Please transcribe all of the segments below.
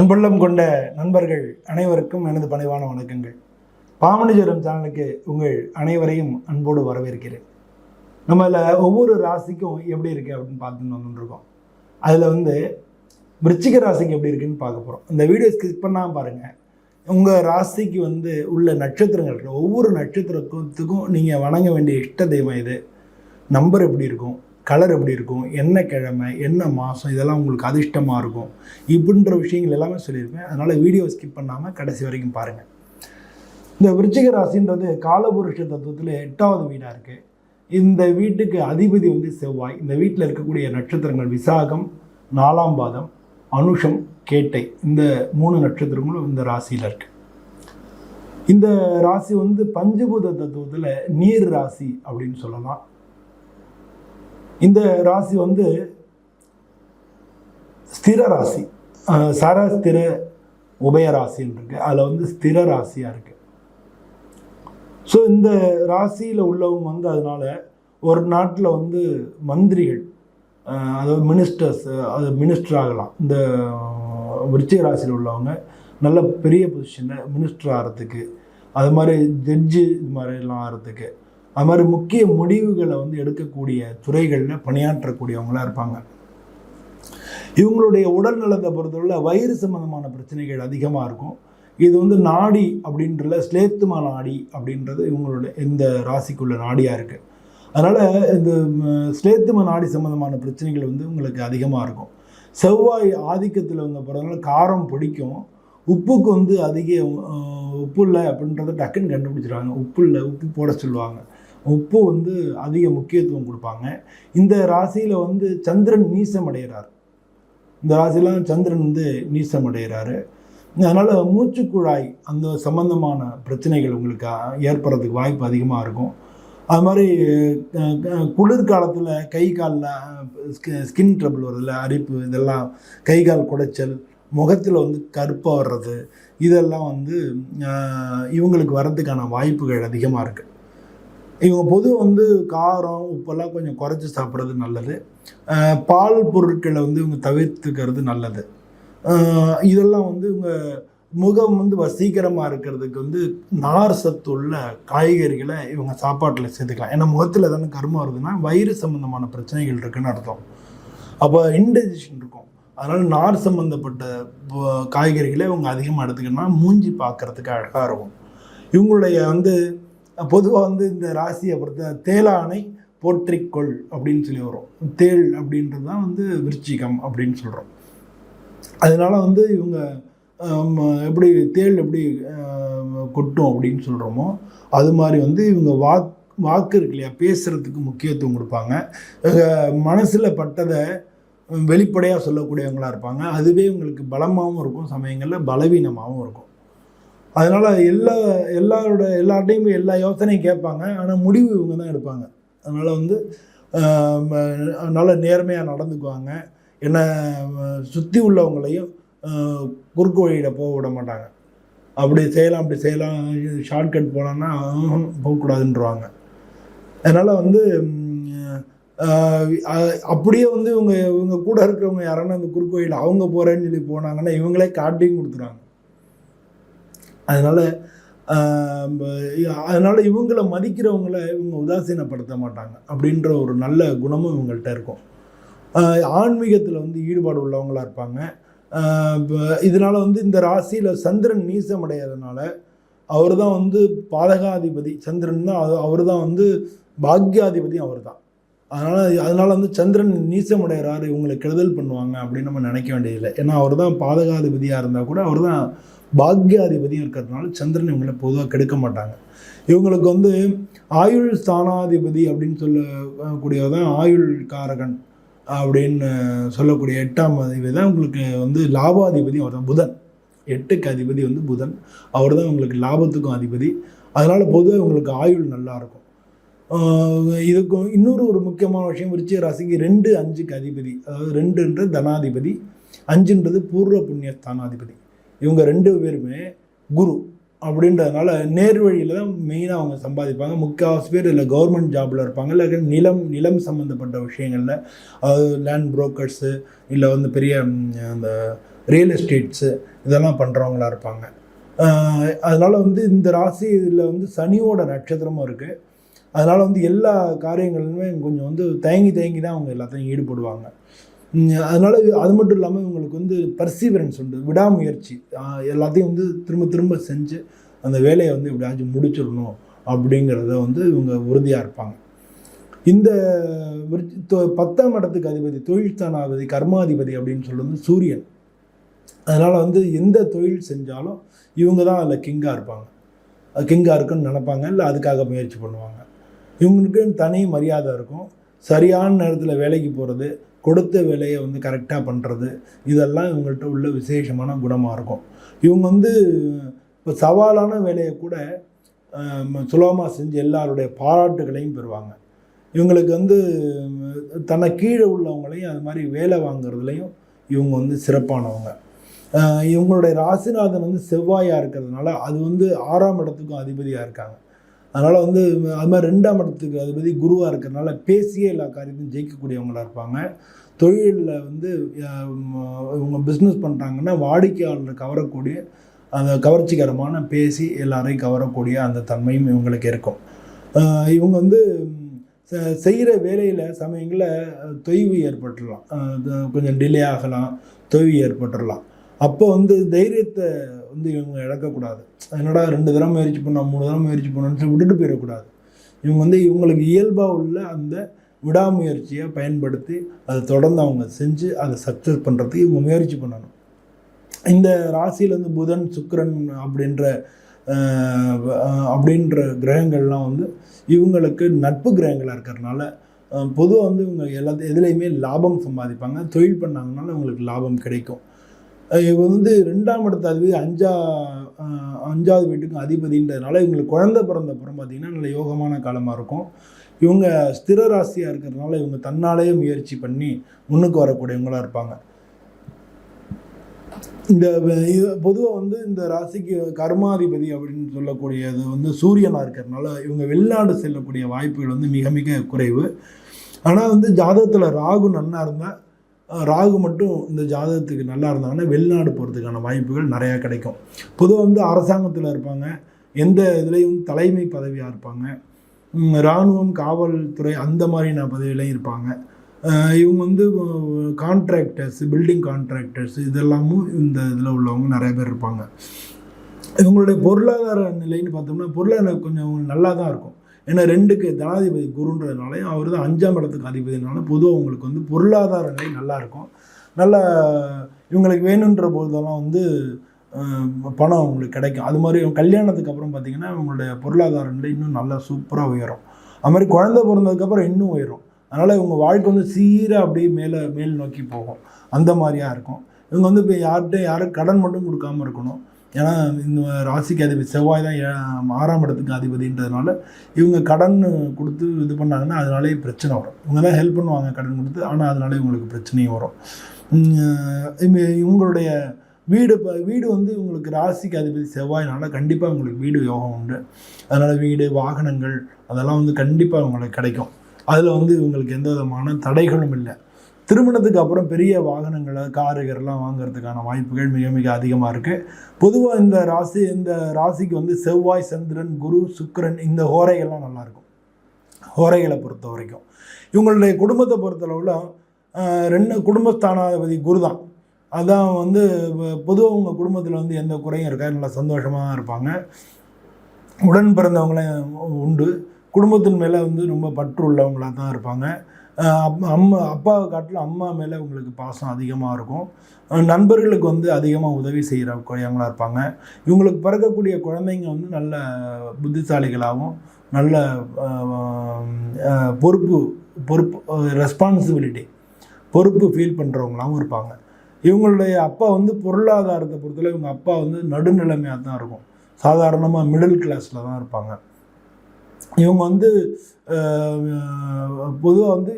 அன்புள்ளம் கொண்ட நண்பர்கள் அனைவருக்கும் எனது பணிவான வணக்கங்கள். பாமணிஜரம் சேனலுக்கு உங்கள் அனைவரையும் அன்போடு வரவேற்கிறேன். நம்மள ஒவ்வொரு ராசிக்கும் எப்படி இருக்கு அப்படின்னு பார்த்துன்னு வந்துருக்கோம் அதில் வந்து விருச்சிக ராசிக்கு எப்படி இருக்குன்னு பார்க்க போகிறோம் இந்த வீடியோ ஸ்கிப் பண்ணாமல் பாருங்கள் உங்கள் ராசிக்கு வந்து உள்ள நட்சத்திரங்கள் இருக்கு ஒவ்வொரு நட்சத்திரத்துக்கும் நீங்கள் வணங்க வேண்டிய இஷ்ட தெய்வம் இது நம்பர் எப்படி இருக்கும்? கலர் எப்படி இருக்கும் என்ன கிழமை என்ன மாதம் இதெல்லாம் உங்களுக்கு அதிர்ஷ்டமாக இருக்கும். இப்படின்ற விஷயங்கள் எல்லாமே சொல்லியிருப்பேன். அதனால் வீடியோ ஸ்கிப் பண்ணாமல் கடைசி வரைக்கும் பாருங்கள் இந்த விருச்சிக ராசின்றது காலபுருஷ தத்துவத்தில் எட்டாவது வீடாக இருக்குது இந்த வீட்டுக்கு அதிபதி வந்து செவ்வாய். இந்த வீட்டில் இருக்கக்கூடிய நட்சத்திரங்கள் விசாகம் நாலாம் பாதம் அனுஷம் கேட்டை. இந்த மூணு நட்சத்திரங்களும் இந்த ராசியில் இருக்கு. இந்த ராசி வந்து பஞ்சபூத தத்துவத்தில் நீர் ராசி அப்படின்னு சொல்லலாம். இந்த ராசி வந்து ஸ்திர ராசி. சரஸ்திர உபய ராசின்னு இருக்கு. அதில் வந்து ஸ்திர ராசியாக இருக்கு. ஸோ இந்த ராசியில் உள்ளவங்க வந்து அதனால ஒரு நாட்டில் வந்து மந்திரிகள் அதாவது மினிஸ்டர்ஸ் அது மினிஸ்டர் ஆகலாம். இந்த விருச்சிக ராசியில் உள்ளவங்க நல்ல பெரிய பொசிஷனில் மினிஸ்டர் ஆகிறதுக்கு அது மாதிரி ஜட்ஜு இது மாதிரிலாம் ஆகிறதுக்கு அது மாதிரி முக்கிய முடிவுகளை வந்து எடுக்கக்கூடிய துறைகளில் பணியாற்றக்கூடியவங்களாக இருப்பாங்க. இவங்களுடைய உடல் நலத்தை பொறுத்தவரை வயிறு சம்பந்தமான பிரச்சனைகள் அதிகமாக இருக்கும். இது வந்து நாடி அப்படின்றல ஸ்லேத்துமா நாடி அப்படின்றது இவங்களுடைய இந்த ராசிக்குள்ள நாடியாக இருக்குது அதனால் இந்த ஸ்லேத்தும நாடி சம்மந்தமான பிரச்சனைகள் வந்து உங்களுக்கு அதிகமாக இருக்கும். செவ்வாய் ஆதிக்கத்தில் வந்த பிறகு காரம் பிடிக்கும். உப்புக்கு வந்து அதிக உப்பு இல்லை அப்படின்றத டக்குன்னு கண்டுபிடிச்சிடுவாங்க உப்பு இல்லை உப்பு போட சொல்லுவாங்க. உப்பு வந்து அதிக முக்கியத்துவம் கொடுப்பாங்க. இந்த ராசியில் வந்து சந்திரன் நீசம் அடைகிறார் இந்த ராசிலாம் சந்திரன் வந்து நீசம் அடைகிறாரு அதனால் மூச்சுக்குழாய் அந்த சம்பந்தமான பிரச்சனைகள் உங்களுக்கு ஏற்படுறதுக்கு வாய்ப்பு அதிகமாக இருக்கும். அது மாதிரி குளிர்காலத்தில் கை காலில் ஸ்கின் ட்ரபிள் வருதுல்ல அரிப்பு இதெல்லாம் கை கால் குடைச்சல் முகத்தில் வந்து கருப்பாக வர்றது இதெல்லாம் வந்து இவங்களுக்கு வர்றதுக்கான வாய்ப்புகள் அதிகமாக இருக்குது இவங்க பொது வந்து காரம் உப்பெல்லாம் கொஞ்சம் குறைச்சி சாப்பிட்றது நல்லது. பால் பொருட்களை வந்து இவங்க தவிர்த்துக்கிறது நல்லது. இதெல்லாம் வந்து இவங்க முகம் வந்து வசீகரமாக இருக்கிறதுக்கு வந்து நார் சத்து உள்ள காய்கறிகளை இவங்க சாப்பாட்டில் சேர்த்துக்கலாம். ஏன்னா முகத்தில் தானே கருமம் வருதுன்னா வயிறு சம்மந்தமான பிரச்சனைகள் இருக்குன்னு அர்த்தம். அப்போ இன்டைஜஷன் இருக்கும். அதனால் நார் சம்மந்தப்பட்ட காய்கறிகளை இவங்க அதிகமாக எடுத்துக்கணும்னா மூஞ்சி பார்க்குறதுக்கு அழகாக இருக்கும். இவங்களுடைய வந்து பொதுவாக வந்து இந்த ராசியை பொறுத்த தேலானை போற்றிக்கொள் அப்படின்னு சொல்லி வரும். தேள் அப்படின்றது தான் வந்து விருச்சிகம் அப்படின்னு சொல்கிறோம் அதனால வந்து இவங்க எப்படி தேள் எப்படி கொட்டும் அப்படின்னு சொல்கிறோமோ அது மாதிரி வந்து இவங்க வாக் வாக்கு இருக்கு இல்லையா? பேசுகிறதுக்கு முக்கியத்துவம் கொடுப்பாங்க. மனசில் பட்டதை வெளிப்படையாக சொல்லக்கூடியவங்களாக இருப்பாங்க. அதுவே இவங்களுக்கு பலமாகவும் இருக்கும் சமயங்களில் பலவீனமாகவும் இருக்கும். அதனால் எல்லா எல்லாரோட எல்லார்ட்டையும் எல்லா யோசனையும் கேட்பாங்க. ஆனால் முடிவு இவங்க தான் எடுப்பாங்க. அதனால் வந்து நல்ல நேர்மையாக நடந்துக்குவாங்க. என்னை சுற்றி உள்ளவங்களையும் குறுக்கு வழியில் போக விட மாட்டாங்க. அப்படி செய்யலாம் அப்படி செய்யலாம் ஷார்ட்கட் போனோன்னா போகக்கூடாதுன்றவாங்க. அதனால் வந்து அப்படியே வந்து இவங்க இவங்க கூட இருக்கிறவங்க யாரானா அந்த குறுக்கு வழியில் அவங்க போகிறேன்னு சொல்லி போனாங்கன்னா இவங்களே காட்டியும் கொடுத்துருவாங்க. அதனால் அதனால் இவங்களை மதிக்கிறவங்கள இவங்க உதாசீனப்படுத்த மாட்டாங்க அப்படின்ற ஒரு நல்ல குணமும் இவங்கள்ட்ட இருக்கும். ஆன்மீகத்தில் வந்து ஈடுபாடு உள்ளவங்களா இருப்பாங்க. இதனால் வந்து இந்த ராசியில் சந்திரன் நீசமடையிறதுனால அவர் தான் வந்து பாதகாதிபதி. சந்திரன் தான் அவர் தான் வந்து பாக்யாதிபதியும் அவர் தான் அதனால் அதனால் வந்து சந்திரன் நீசம் அடைகிறாரு இவங்களை கெடுதல் பண்ணுவாங்க அப்படின்னு நம்ம நினைக்க வேண்டியதில்லை. ஏன்னா அவர் தான் பாதகாதிபதியாக இருந்தால் கூட அவர் தான் பாக்யாதிபதியும் இருக்கிறதுனால சந்திரன் இவங்களை பொதுவாக கெடுக்க மாட்டாங்க. இவங்களுக்கு வந்து ஆயுள் ஸ்தானாதிபதி அப்படின்னு சொல்லக்கூடியது தான் ஆயுள் காரகன் அப்படின்னு சொல்லக்கூடிய எட்டாம் அதிபதி தான் உங்களுக்கு வந்து லாபாதிபதி அவர் தான் புதன். எட்டுக்கு அதிபதி வந்து புதன். அவர் தான் உங்களுக்கு லாபத்துக்கும் அதிபதி. அதனால் பொதுவாக உங்களுக்கு ஆயுள் நல்லாயிருக்கும் இதுக்கும் இன்னொரு ஒரு முக்கியமான விஷயம் விருச்சிக ராசிக்கு ரெண்டு அஞ்சுக்கு அதிபதி. அதாவது ரெண்டுன்றது தனாதிபதி அஞ்சுன்றது பூர்வ புண்ணிய ஸ்தானாதிபதி. இவங்க ரெண்டு பேருமே குரு அப்படின்றதுனால நேர்வழியில் தான் மெயினாக அவங்க சம்பாதிப்பாங்க. முக்கால்வாசி பேர் இல்லை கவர்மெண்ட் ஜாபில் இருப்பாங்க. இல்லை நிலம் நிலம் சம்மந்தப்பட்ட விஷயங்களில் அதாவது லேண்ட் புரோக்கர்ஸு இல்லை வந்து பெரிய அந்த ரியல் எஸ்டேட்ஸு இதெல்லாம் பண்ணுறவங்களா இருப்பாங்க. அதனால் அதனால வந்து இந்த ராசி இதில் வந்து சனியோட நட்சத்திரமும் இருக்குது அதனால் வந்து எல்லா காரியங்களுமே கொஞ்சம் வந்து தயங்கி தயங்கி தான் அவங்க எல்லாத்தையும் ஈடுபடுவாங்க. அதனால் அது மட்டும் இல்லாமல் இவங்களுக்கு வந்து பர்சீவரன்ஸ் உண்டு விடாமுயற்சி. எல்லாத்தையும் வந்து திரும்ப திரும்ப செஞ்சு அந்த வேலையை வந்து எப்படியாச்சும் முடிச்சிடணும் அப்படிங்கிறத வந்து இவங்க உறுதியாக இருப்பாங்க. இந்த பத்தாம் இடத்துக்கு அதிபதி தொழில்தானாதிபதி கர்மாதிபதி அப்படின்னு சொல்லுறது சூரியன். அதனால் வந்து எந்த தொழில் செஞ்சாலும் இவங்க தான் அதில் கிங்காக இருப்பாங்க. கிங்காக இருக்குன்னு நினைப்பாங்க இல்லை அதுக்காக முயற்சி பண்ணுவாங்க. இவங்களுக்கு தனி மரியாதை இருக்கும். சரியான நேரத்தில் வேலைக்கு போகிறது கொடுத்த வேலையை வந்து கரெக்டாக பண்ணுறது இதெல்லாம் இவங்கள்ட்ட உள்ள விசேஷமான குணமாக இருக்கும். இவங்க வந்து இப்போ சவாலான வேலையை கூட சுலபமாக செஞ்சு எல்லாருடைய பாராட்டுகளையும் பெறுவாங்க. இவங்களுக்கு வந்து தன்னை கீழே உள்ளவங்களையும் அது மாதிரி வேலை வாங்குறதுலையும் இவங்க வந்து சிறப்பானவங்க. இவங்களுடைய ராசிநாதன் வந்து செவ்வாயாக இருக்கிறதுனால அது வந்து ஆறாம் இடத்துக்கும் அதிபதியாக இருக்காங்க. அதனால் வந்து அது மாதிரி ரெண்டாம் இடத்துக்கு அதிபதி குருவாக இருக்கிறனால பேசியே எல்லா காரியத்தையும் ஜெயிக்கக்கூடியவங்களா இருப்பாங்க. தொழிலில் வந்து இவங்க பிஸ்னஸ் பண்ணுறாங்கன்னா வாடிக்கையாளர் கவரக்கூடிய அந்த கவர்ச்சிகரமான பேசி எல்லாரையும் கவரக்கூடிய அந்த தன்மையும் இவங்களுக்கு இருக்கும். இவங்க வந்து செய்கிற வேலையில் சமயங்களில் தொய்வு ஏற்பட்டுடலாம் கொஞ்சம் டிலே ஆகலாம் தொய்வு ஏற்பட்டுடலாம் அப்போ வந்து தைரியத்தை வந்து இவங்க இழக்கக்கூடாது. என்னடா ரெண்டு தரம் முயற்சி பண்ணோம் மூணு தரம் முயற்சி பண்ணோம்னு சொல்லி விட்டுட்டு போயிடக்கூடாது. இவங்க வந்து இவங்களுக்கு இயல்பாக உள்ள அந்த விடாமுயற்சியை பயன்படுத்தி அதை தொடர்ந்து அவங்க செஞ்சு அதை சக்ஸஸ் பண்ணுறதுக்கு இவங்க முயற்சி பண்ணணும். இந்த ராசியில் வந்து புதன் சுக்கரன் அப்படின்ற அப்படின்ற கிரகங்கள்லாம் வந்து இவங்களுக்கு நட்பு கிரகங்களாக இருக்கிறதுனால பொதுவாக வந்து இவங்க எல்லாத்து எதுலேயுமே லாபம் சம்பாதிப்பாங்க. தொழில் பண்ணாங்கனால இவங்களுக்கு லாபம் கிடைக்கும். இவங்க வந்து ரெண்டாம் இடத்து அதுவே அஞ்சா அஞ்சாவது வீட்டுக்கும் அதிபதின்றதுனால இவங்களுக்கு குழந்தை பிறந்த அப்புறம் பார்த்தீங்கன்னா நல்ல யோகமான காலமாக இருக்கும். இவங்க ஸ்திர ராசியாக இருக்கிறதுனால இவங்க தன்னாலேயே முயற்சி பண்ணி முன்னுக்கு வரக்கூடியவங்களா இருப்பாங்க. இந்த பொதுவாக வந்து இந்த ராசிக்கு கர்மாதிபதி அப்படின்னு சொல்லக்கூடியது வந்து சூரியனாக இருக்கிறதுனால இவங்க வெளிநாடு செல்லக்கூடிய வாய்ப்புகள் வந்து மிக மிக குறைவு. ஆனால் வந்து ஜாதகத்தில் ராகு நன்னா இருந்தால் ராகு மட்டும் இந்த ஜாதகத்துக்கு நல்லா இருந்தாங்கன்னா வெளிநாடு போகிறதுக்கான வாய்ப்புகள் நிறையா கிடைக்கும். பொதுவாக வந்து அரசாங்கத்தில் இருப்பாங்க. எந்த இதுலேயும் தலைமை பதவியாக இருப்பாங்க. இராணுவம் காவல்துறை அந்த மாதிரியான பதவியிலையும் இருப்பாங்க. இவங்க வந்து கான்ட்ராக்டர்ஸ் பில்டிங் கான்ட்ராக்டர்ஸ் இதெல்லாமும் இந்த இதில் உள்ளவங்க நிறைய பேர் இருப்பாங்க. இவங்களுடைய பொருளாதார நிலைன்னு பார்த்தோம்னா பொருளாதாரம் கொஞ்சம் நல்லா தான் இருக்கும். ஏன்னா ரெண்டுக்கு தனாதிபதி குருன்றதுனாலையும் அவர் தான் அஞ்சாம் இடத்துக்கு அதிபதினால பொதுவாக உங்களுக்கு வந்து பொருளாதார நிலை நல்லா நல்ல இவங்களுக்கு வேணுன்ற பொழுதெல்லாம் வந்து பணம் அவங்களுக்கு கிடைக்கும். அது மாதிரி கல்யாணத்துக்கு அப்புறம் பார்த்தீங்கன்னா இவங்களுடைய பொருளாதார நிலை இன்னும் நல்லா சூப்பராக உயரும். அது மாதிரி குழந்தை பிறந்ததுக்கப்புறம் இன்னும் உயரும். அதனால் இவங்க வாழ்க்கை வந்து சீராக அப்படியே மேலே மேல் நோக்கி போகும். அந்த மாதிரியா இருக்கும். இவங்க வந்து இப்போ யார்கிட்ட யாரும் கடன் மட்டும் கொடுக்காம இருக்கணும். ஏன்னா இந்த ராசிக்கு அதிபதி செவ்வாய் தான் ஆறாம் இடத்துக்கு அதிபதின்றதுனால இவங்க கடன் கொடுத்து இது பண்ணாங்கன்னா அதனாலே பிரச்சனை வரும். இவங்க தான் ஹெல்ப் பண்ணுவாங்க கடன் கொடுத்து ஆனால் அதனாலே இவங்களுக்கு பிரச்சனையும் வரும். இவங்களுடைய வீடு இப்போ வீடு வந்து உங்களுக்கு ராசிக்கு அதிபதி செவ்வாய்னால கண்டிப்பாக உங்களுக்கு வீடு யோகம் உண்டு. அதனால் வீடு வாகனங்கள் அதெல்லாம் வந்து கண்டிப்பாக உங்களுக்கு கிடைக்கும். அதில் வந்து இவங்களுக்கு எந்த விதமான தடைகளும் இல்லை. திருமணத்துக்கு அப்புறம் பெரிய வாகனங்களை காருகள்லாம் வாங்குறதுக்கான வாய்ப்புகள் மிக மிக அதிகமாக இருக்குது பொதுவாக இந்த ராசி இந்த ராசிக்கு வந்து செவ்வாய் சந்திரன் குரு சுக்கரன் இந்த ஹோரைகள்லாம் நல்லாயிருக்கும் ஹோரைகளை பொறுத்த வரைக்கும். இவங்களுடைய குடும்பத்தை பொறுத்தளவில் ரெண்டு குடும்பஸ்தானாதிபதி குரு தான். அதான் வந்து பொதுவாக உங்கள் குடும்பத்தில் வந்து எந்த குறையும் இருக்காது. நல்லா சந்தோஷமாக இருப்பாங்க. உடன் பிறந்தவங்களும் உண்டு. குடும்பத்தின் மேலே வந்து ரொம்ப பற்று உள்ளவங்களாக தான் இருப்பாங்க. அம்மா அப்பாவை காட்டிலும் அம்மா மேலே உங்களுக்கு பாசம் அதிகமாக இருக்கும். நண்பர்களுக்கு வந்து அதிகமாக உதவி செய்கிற குழந்தைங்களாக இருப்பாங்க. இவங்களுக்கு பிறக்கக்கூடிய குழந்தைங்க வந்து நல்ல புத்திசாலிகளாகவும் நல்ல பொறுப்பு பொறுப்பு ரெஸ்பான்சிபிலிட்டி பொறுப்பு ஃபீல் பண்ணுறவங்களாகவும் இருப்பாங்க. இவங்களுடைய அப்பா வந்து பொருளாதாரத்தை பொறுத்தவரை இவங்க அப்பா வந்து நடுநிலைமையாக தான் இருக்கும். சாதாரணமாக மிடில் கிளாஸில் தான் இருப்பாங்க. இவங்க வந்து பொதுவாக வந்து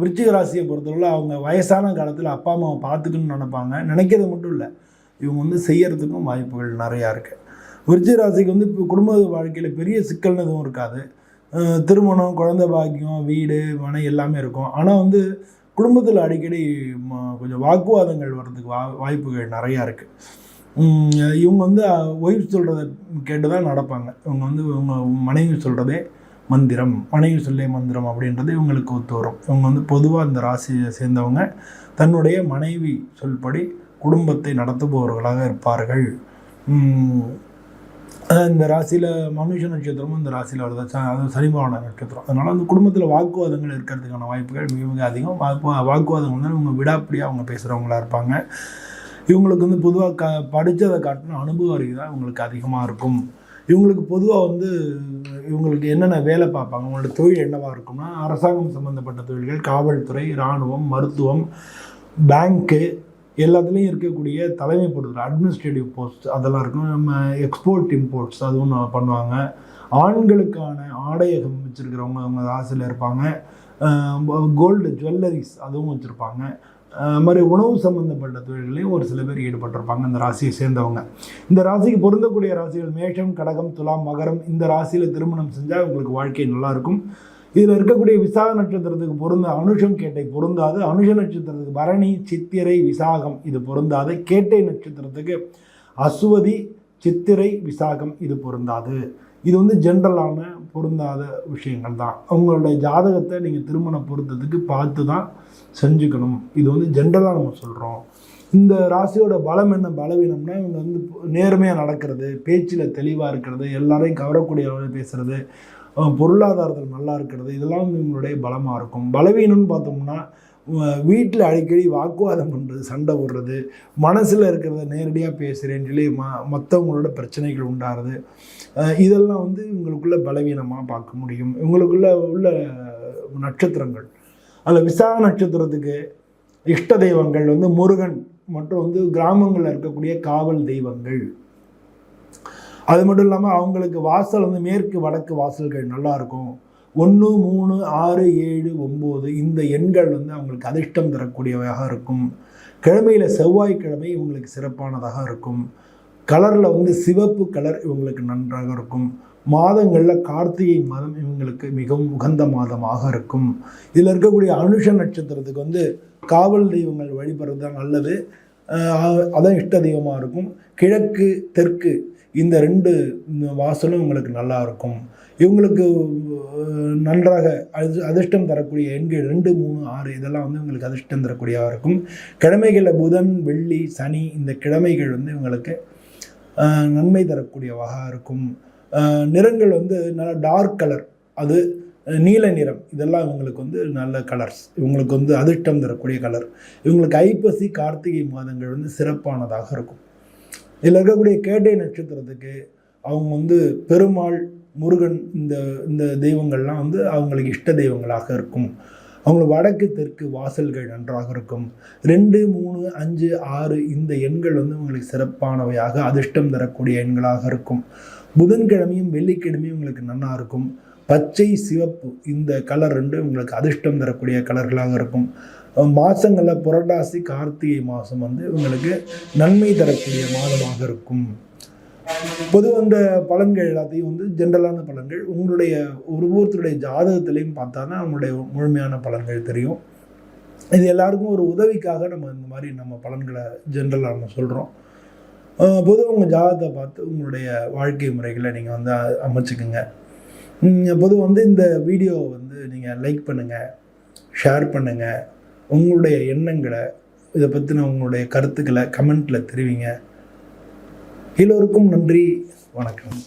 விருச்சிக ராசியை பொறுத்தவரை அவங்க வயசான காலத்தில் அப்பா அம்மாவை பார்த்துக்கணும்னு நினைப்பாங்க. நினைக்கிறது மட்டும் இல்லை. இவங்க வந்து செய்யறதுக்கும் வாய்ப்புகள் நிறையா இருக்குது விருச்சிக ராசிக்கு வந்து இப்போ குடும்ப வாழ்க்கையில் பெரிய சிக்கல்னு எதுவும் இருக்காது. திருமணம் குழந்தை பாக்கியம் வீடு மனை எல்லாமே இருக்கும். ஆனால் வந்து குடும்பத்தில் அடிக்கடி ம- கொஞ்சம் வாக்குவாதங்கள் வர்றதுக்கு வா வாய்ப்புகள் நிறையா இருக்குது இவங்க வந்து ஒய்ஃப் சொல்கிறத கேட்டு தான் நடப்பாங்க. இவங்க வந்து இவங்க மனைவி சொல்கிறதே மந்திரம் மனைவி சொல்லே மந்திரம் அப்படின்றது இவங்களுக்கு ஒத்து வரும். இவங்க வந்து பொதுவாக அந்த ராசியை சேர்ந்தவங்க தன்னுடைய மனைவி சொல்படி குடும்பத்தை நடத்துபவர்களாக இருப்பார்கள். இந்த ராசியில் மனுஷ நட்சத்திரமும் இந்த ராசியில் வருது. ச- அது சனிபகவான நட்சத்திரம். அதனால் அந்த குடும்பத்தில் வாக்குவாதங்கள் இருக்கிறதுக்கான வாய்ப்புகள் மிக மிக அதிகம். வாக்குவாதங்கள் வந்து இவங்க விடாப்பிடியாக அவங்க பேசுகிறவங்களா இருப்பாங்க. இவங்களுக்கு வந்து பொதுவாக க படித்ததை காட்டின அனுபவ அறிவு தான் இவங்களுக்கு அதிகமாக இருக்கும். இவங்களுக்கு பொதுவாக வந்து இவங்களுக்கு என்னென்ன வேலை பார்ப்பாங்க அவங்களோட தொழில் என்னவாக இருக்கும்னா அரசாங்கம் சம்மந்தப்பட்ட தொழில்கள் காவல்துறை இராணுவம் மருத்துவம் பேங்க்கு எல்லாத்துலேயும் இருக்கக்கூடிய தலைமை பொறுத்தல் அட்மினிஸ்ட்ரேட்டிவ் போஸ்ட் அதெல்லாம் இருக்கும். நம்ம எக்ஸ்போர்ட் இம்போர்ட்ஸ் அதுவும் பண்ணுவாங்க. ஆண்களுக்கான ஆடையகம் வச்சுருக்கிறவங்க அவங்க ஆசையில் இருப்பாங்க. கோல்டு ஜுவல்லரிஸ் அதுவும் வச்சுருப்பாங்க. மாதிரி உணவு சம்மந்தப்பட்ட தொழில்களையும் ஒரு சில பேர் ஈடுபட்டிருப்பாங்க. இந்த ராசியை சேர்ந்தவங்க. இந்த ராசிக்கு பொருந்தக்கூடிய ராசிகள் மேஷம் கடகம் துலாம் மகரம். இந்த ராசியில் திருமணம் செஞ்சால் உங்களுக்கு வாழ்க்கை நல்லாயிருக்கும் இதில் இருக்கக்கூடிய விசாக நட்சத்திரத்துக்கு பொருந்த அனுஷம் கேட்டை பொருந்தாது. அனுஷ நட்சத்திரத்துக்கு பரணி சித்திரை விசாகம் இது பொருந்தாது. கேட்டை நட்சத்திரத்துக்கு அஸ்வதி சித்திரை விசாகம் இது பொருந்தாது. இது வந்து ஜென்ரலான பொருந்தாத விஷயங்கள் தான் அவங்களுடைய ஜாதகத்தை நீங்கள் திருமண பொருத்தத்துக்கு பார்த்து தான் செஞ்சுக்கணும். இது வந்து ஜென்ரலாக நம்ம சொல்கிறோம் இந்த ராசியோட பலம் என்ன? பலவீனம்னா இவங்க வந்து நேர்மையாக நடக்கிறது பேச்சில் தெளிவாக இருக்கிறது எல்லாரையும் கவரக்கூடிய அளவில் பேசுகிறது பொருளாதாரத்தில் நல்லா இருக்கிறது இதெல்லாம் வந்து இவங்களுடைய பலமாக இருக்கும். பலவீனம்னு பார்த்தோம்னா வீட்டில் அடிக்கடி வாக்குவாதம் பண்ணுறது சண்டை போடுறது மனசில் இருக்கிறத நேரடியாக பேசுகிறேன்னு சொல்லி ம மற்றவங்களோட பிரச்சனைகள் உண்டாகிறது இதெல்லாம் வந்து இவங்களுக்குள்ள பலவீனமாக பார்க்க முடியும். இவங்களுக்குள்ள உள்ள நட்சத்திரங்கள் அதில் விசாக நட்சத்திரத்துக்கு இஷ்ட தெய்வங்கள் வந்து முருகன் மற்றும் வந்து கிராமங்களில் இருக்கக்கூடிய காவல் தெய்வங்கள். அது மட்டும் இல்லாமல் அவங்களுக்கு வாசல் வந்து மேற்கு வடக்கு வாசல்கள் நல்லாயிருக்கும் ஒன்று மூணு ஆறு ஏழு ஒம்பது இந்த எண்கள் வந்து அவங்களுக்கு அதிர்ஷ்டம் தரக்கூடியவையாக இருக்கும். கிழமையில் செவ்வாய்க்கிழமை இவங்களுக்கு சிறப்பானதாக இருக்கும். கலரில் வந்து சிவப்பு கலர் இவங்களுக்கு நன்றாக இருக்கும். மாதங்களில் கார்த்திகை மாதம் இவங்களுக்கு மிகவும் உகந்த மாதமாக இருக்கும். இதில் இருக்கக்கூடிய அனுஷ நட்சத்திரத்துக்கு வந்து காவல் தெய்வங்கள் வழிபடுறது தான் நல்லது அதான் இஷ்ட தெய்வமாக இருக்கும். கிழக்கு தெற்கு இந்த ரெண்டு வாசலும் உங்களுக்கு நல்லா இருக்கும். இவங்களுக்கு நன்றாக அது அதிர்ஷ்டம் தரக்கூடிய எண்கள் ரெண்டு மூணு ஆறு இதெல்லாம் வந்து உங்களுக்கு அதிர்ஷ்டம் தரக்கூடியதாக இருக்கும். கிழமைகளில் புதன் வெள்ளி சனி இந்த கிழமைகள் வந்து இவங்களுக்கு நன்மை தரக்கூடியவாக இருக்கும். நிறங்கள் வந்து நல்ல டார்க் கலர் அது நீல நிறம். இதெல்லாம் இவங்களுக்கு வந்து நல்ல கலர்ஸ் இவங்களுக்கு வந்து அதிர்ஷ்டம் தரக்கூடிய கலர் இவங்களுக்கு ஐப்பசி கார்த்திகை மாதங்கள் வந்து சிறப்பானதாக இருக்கும். இதில் இருக்கக்கூடிய கேட்டை நட்சத்திரத்துக்கு அவங்க வந்து பெருமாள் முருகன் இந்த இந்த தெய்வங்கள்லாம் வந்து அவங்களுக்கு இஷ்ட தெய்வங்களாக இருக்கும். அவங்களுக்கு வடக்கு தெற்கு வாசல்கள் நன்றாக இருக்கும். ரெண்டு மூணு அஞ்சு ஆறு இந்த எண்கள் வந்து உங்களுக்கு சிறப்பானவையாக அதிர்ஷ்டம் தரக்கூடிய எண்களாக இருக்கும். புதன்கிழமையும் வெள்ளிக்கிழமையும் உங்களுக்கு நல்லா இருக்கும். பச்சை சிவப்பு இந்த கலர் ரெண்டு உங்களுக்கு அதிர்ஷ்டம் தரக்கூடிய கலர்களாக இருக்கும். மாதங்களில் புரட்டாசி கார்த்திகை மாதம் வந்து உங்களுக்கு நன்மை தரக்கூடிய மாதமாக இருக்கும். பொது அந்த பலன்கள் எல்லாத்தையும் வந்து ஜென்ரலான பலன்கள் உங்களுடைய ஒவ்வொருத்தருடைய ஜாதகத்திலையும் பார்த்தா தான் அவங்களுடைய முழுமையான பலன்கள் தெரியும். இது எல்லாருக்கும் ஒரு உதவிக்காக நம்ம இந்த மாதிரி நம்ம பலன்களை ஜென்ரலாக நம்ம சொல்கிறோம் பொதுவாக உங்கள் ஜாதகத்தை பார்த்து உங்களுடைய வாழ்க்கை முறைகளை நீங்கள் வந்து அமைச்சுக்குங்க. பொதுவாக வந்து இந்த வீடியோ வந்து நீங்கள் லைக் பண்ணுங்கள் ஷேர் பண்ணுங்கள் உங்களுடைய எண்ணங்களை இதை பற்றின உங்களுடைய கருத்துக்களை கமெண்ட்டில் தெரிவிங்க. எல்லோருக்கும் நன்றி வணக்கம்.